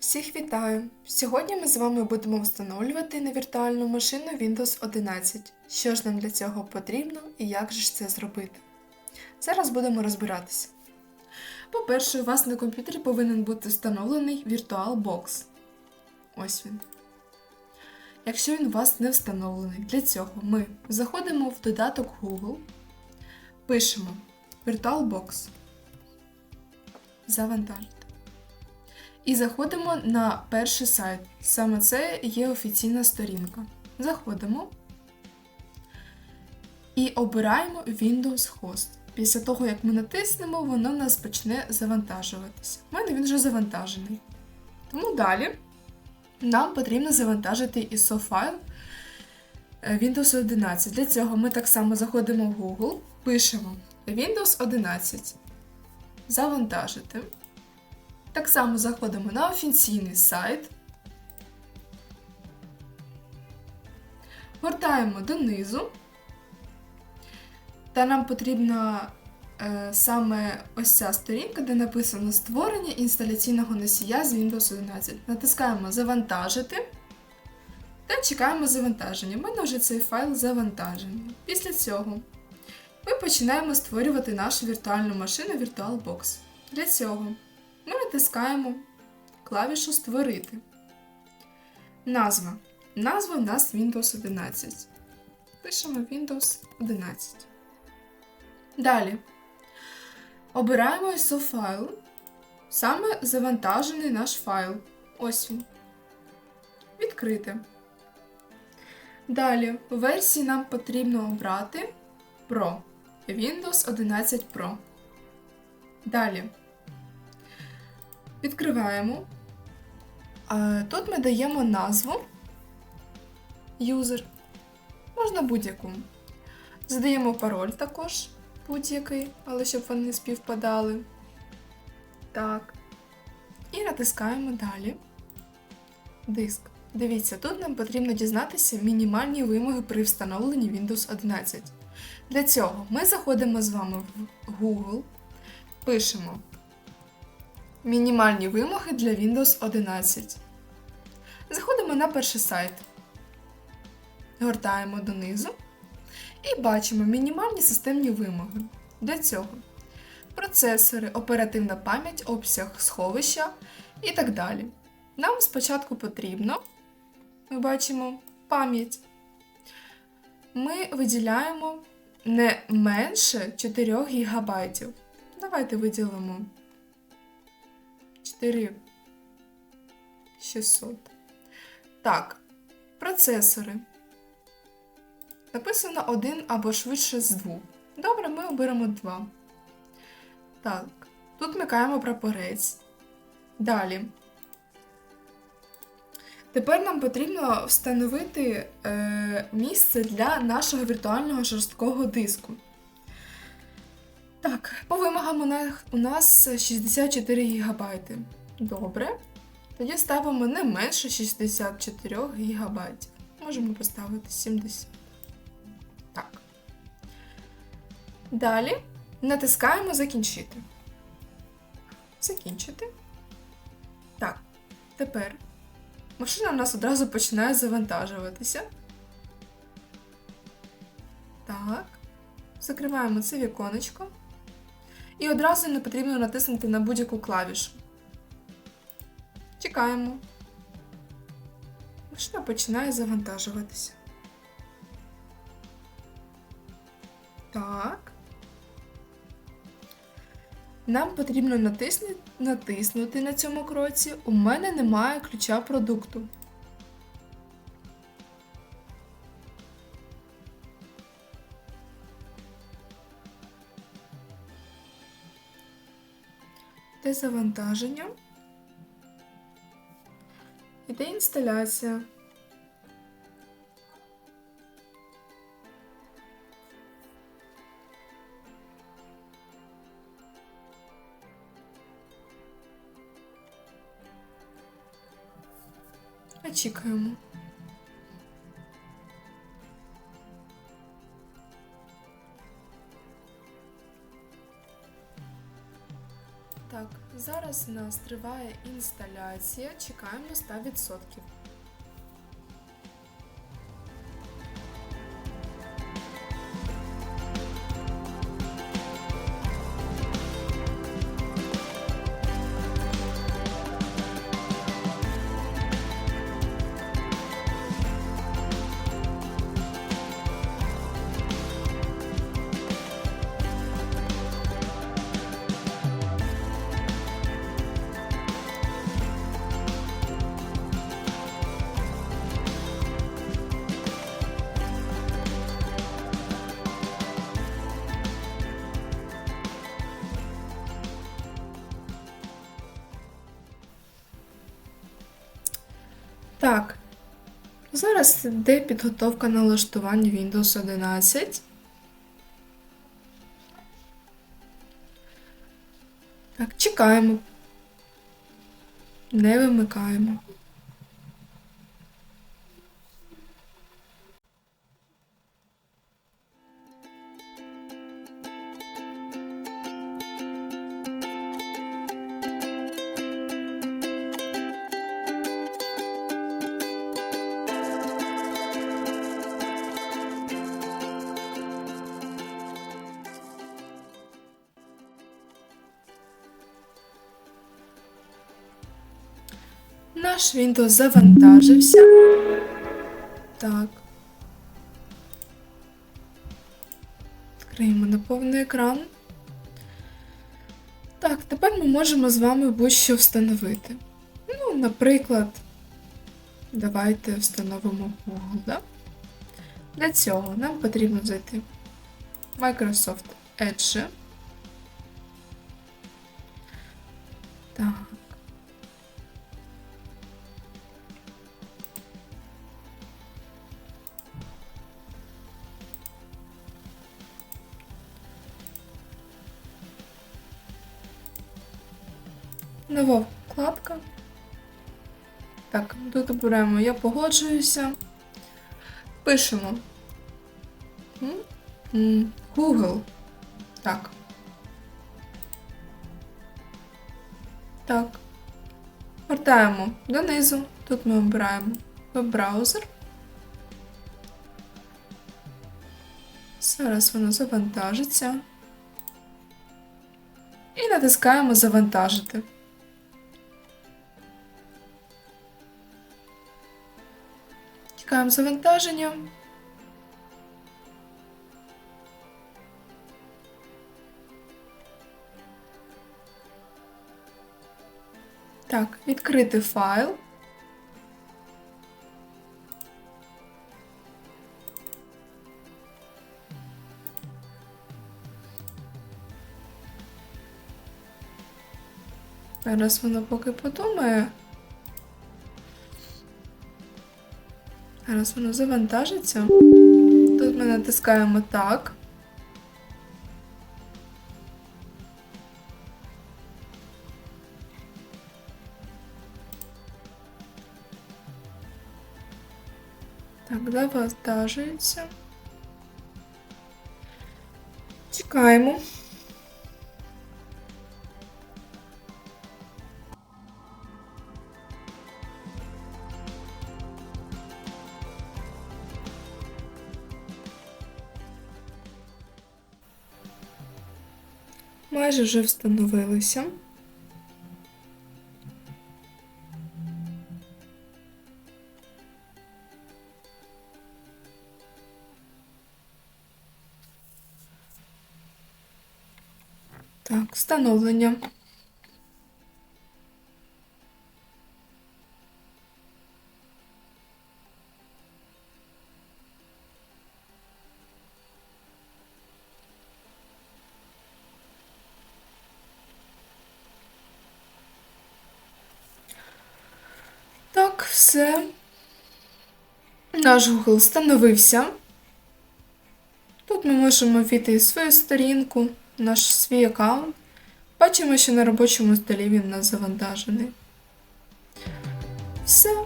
Всіх вітаю! Сьогодні ми з вами будемо встановлювати на віртуальну машину Windows 11. Що ж нам для цього потрібно і як же ж це зробити? Зараз будемо розбиратися. По-перше, у вас на комп'ютері повинен бути встановлений VirtualBox. Ось він. Якщо він у вас не встановлений, для цього ми заходимо в додаток Google, пишемо VirtualBox. Завантажити. І заходимо на перший сайт. Саме це є офіційна сторінка. Заходимо і обираємо Windows Host. Після того, як ми натиснемо, воно нас почне завантажуватися. У мене він вже завантажений. Тому далі нам потрібно завантажити ISO файл е, Windows 11. Для цього ми так само заходимо в Google, пишемо Windows 11. Завантажити. Так само заходимо на офіційний сайт, гортаємо донизу, та нам потрібна е, саме ось ця сторінка, де написано створення інсталяційного носія з Windows 11. Натискаємо Завантажити та чекаємо завантаження. У мене вже цей файл завантажений. Після цього ми починаємо створювати нашу віртуальну машину VirtualBox. Для цього натискаємо клавішу Створити. Назва. Назва у нас Windows 11. Пишемо Windows 11. Далі. Обираємо ISO файл. Саме завантажений наш файл. Ось він. Відкрити. Далі, в версії нам потрібно обрати Pro. Windows 11 Pro. Далі. Відкриваємо. Е, Тут ми даємо назву user. Можна будь-яку. Задаємо пароль також будь-який, але щоб вони не співпадали. Так. І натискаємо далі. Диск. Дивіться, тут нам потрібно дізнатися мінімальні вимоги при встановленні Windows 11. Для цього ми заходимо з вами в Google, пишемо Мінімальні вимоги для Windows 11. Заходимо на перший сайт. Гортаємо донизу і бачимо мінімальні системні вимоги. Для цього процесори, оперативна пам'ять, обсяг сховища і так далі. Нам спочатку потрібно, ми бачимо пам'ять. Ми виділяємо не менше 4 ГБ. Давайте виділимо 4 600. Так, процесори. Написано один або швидше з двох. Добре, ми оберемо два. Так, тут вмикаємо прапорець. Далі. Тепер нам потрібно встановити е, місце для нашого віртуального жорсткого диску. Так, по вимогам у нас, 64 ГБ. Добре. Тоді ставимо не менше 64 ГБ. Можемо поставити 70. Так. Далі натискаємо Закінчити. Закінчити. Так, тепер машина у нас одразу починає завантажуватися. Так. Закриваємо це віконечко. І одразу не потрібно натиснути на будь-яку клавішу. Чекаємо. Машина починає завантажуватися. Так. Нам потрібно натиснути, натиснути на цьому кроці. У мене немає ключа продукту. Завантаження? Іде інсталяція. Очікуємо. Зараз в нас триває інсталяція. Чекаємо 100%. Так. Зараз йде підготовка налаштування Windows 11. Так, чекаємо. Не вимикаємо. Наш Windows завантажився. Так. Відкриємо на повний екран. Так, тепер ми можемо з вами будь-що встановити. Ну, наприклад, давайте встановимо Google, да? Для цього нам потрібно зайти в Microsoft Edge. Нова вкладка. Так, тут обираємо Я погоджуюся. Пишемо. Google. Так. Так. Вертаємо донизу. Тут ми обираємо веб-браузер. Зараз воно завантажиться. І натискаємо Завантажити. Чекаємо завантаження. Так, відкрити файл. Зараз воно поки подумає. Зараз воно завантажиться. Тут ми натискаємо так. Так, завантажується. Чекаємо. Майже вже встановилися. Так, встановлення. Все. Наш Google встановився. Тут ми можемо ввійти свою сторінку, наш свій аккаунт. Бачимо, що на робочому столі він у нас завантажений. Все.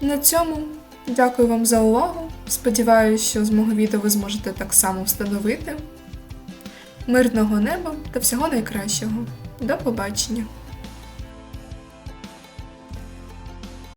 На цьому. Дякую вам за увагу. Сподіваюся, що з мого відео ви зможете так само встановити. Мирного неба та всього найкращого. До побачення!